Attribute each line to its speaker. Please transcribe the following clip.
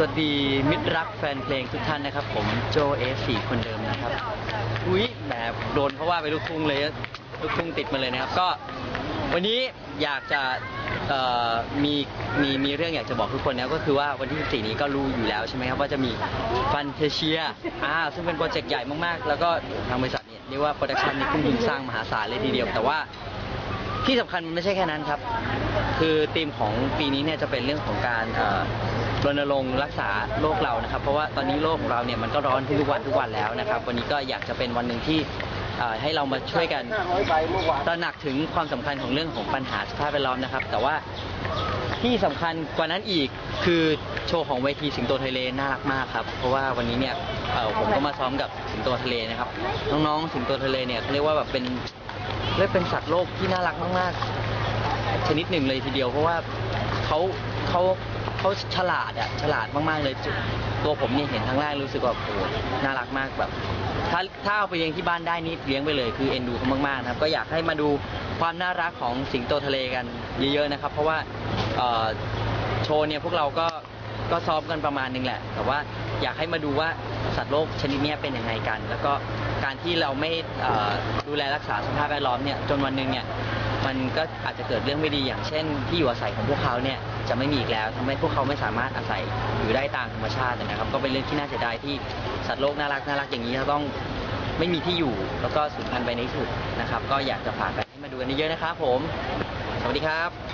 Speaker 1: สวัสดีมิตรรักแฟนเพลงทุกท่านนะครับ ผมโจเอสี่คนเดิมนะครับ อุ้ยแหมโดนเขาว่าไปลูกทุ่งเลยลูกทุ่งติดมาเลยนะครับ ก็วันนี้อยากจะมีมีมีเรื่องอยากจะบอกทุกคนนะก็คือว่าวันที่14นี้ก็รู้อยู่แล้วใช่ไหมครับว่าจะมีฟันเทเชียอ่าซึ่งเป็นโปรเจกต์ใหญ่มากๆ แล้วก็ทางบริษัทเนี่ยเรียกว่าโปรดักชันนี่ทุ่มทุนสร้างมหาศาลเลยทีเดียว แต่ว่าที่สำคัญมันไม่ใช่แค่นั้นครับ คือธีมของปีนี้เนี่ยจะเป็นเรื่องของการ รณรงค์รักษาโลกเรานะครับ เพราะว่าตอนนี้โลกของเราเนี่ยมันก็ร้อนทุกวันทุกวันแล้วนะครับ วันนี้ก็อยากจะเป็นวันหนึ่งที่ให้เรามาช่วยกันตระหนักถึงความสำคัญของเรื่องของปัญหาสภาพแวดล้อมนะครับ แต่ว่าที่สำคัญกว่านั้นอีกคือโชว์ของเวทีสิงโตทะเลน่ารักมากครับ เพราะว่าวันนี้เนี่ยผมก็มาซ้อมกับสิงโตทะเลนะครับ น้องๆสิงโตทะเลเนี่ยเขาเรียกว่าแบบเป็นเรียกเป็นสัตว์โลกที่น่ารักมากๆชนิดหนึ่งเลยทีเดียว เพราะว่าเขาเขา เขาฉลาดอะฉลาดมากๆเลยตัวผมเนี่ยเห็นครั้งแรกรู้สึกว่าโอ้โหน่ารักมากแบบ ถ้าถ้าเอาไปเลี้ยงที่บ้านได้นี่เลี้ยงไปเลยคือเอ็นดูเขามากๆนะครับก็อยากให้มาดูความน่ารักของสิงโตทะเลกันเยอะๆนะครับ เพราะว่าโชว์เนี่ยพวกเราก็ก็ซ้อมกันประมาณนึงแหละ แต่ว่าอยากให้มาดูว่าสัตว์โลกชนิดนี้เป็นยังไงกัน แล้วก็การที่เราไม่ดูแลรักษาสภาพแวดล้อมเนี่ยจนวันหนึ่งเนี่ยมันก็อาจจะเกิดเรื่องไม่ดีอย่างเช่น ที่อยู่อาศัยของพวกเขาเนี่ย จะไม่มีอีกแล้วทำให้พวกเขาไม่สามารถอาศัยอยู่ได้ตามธรรมชาตินะครับ ก็เป็นเรื่องที่น่าเสียดายที่สัตว์โลกน่ารักน่ารักอย่างนี้จะต้องไม่มีที่อยู่แล้วก็สูญพันธุ์ไปในที่สุดนะครับ ก็อยากจะฝากไปให้มาดูกันเยอะๆนะครับ ผม สวัสดีครับ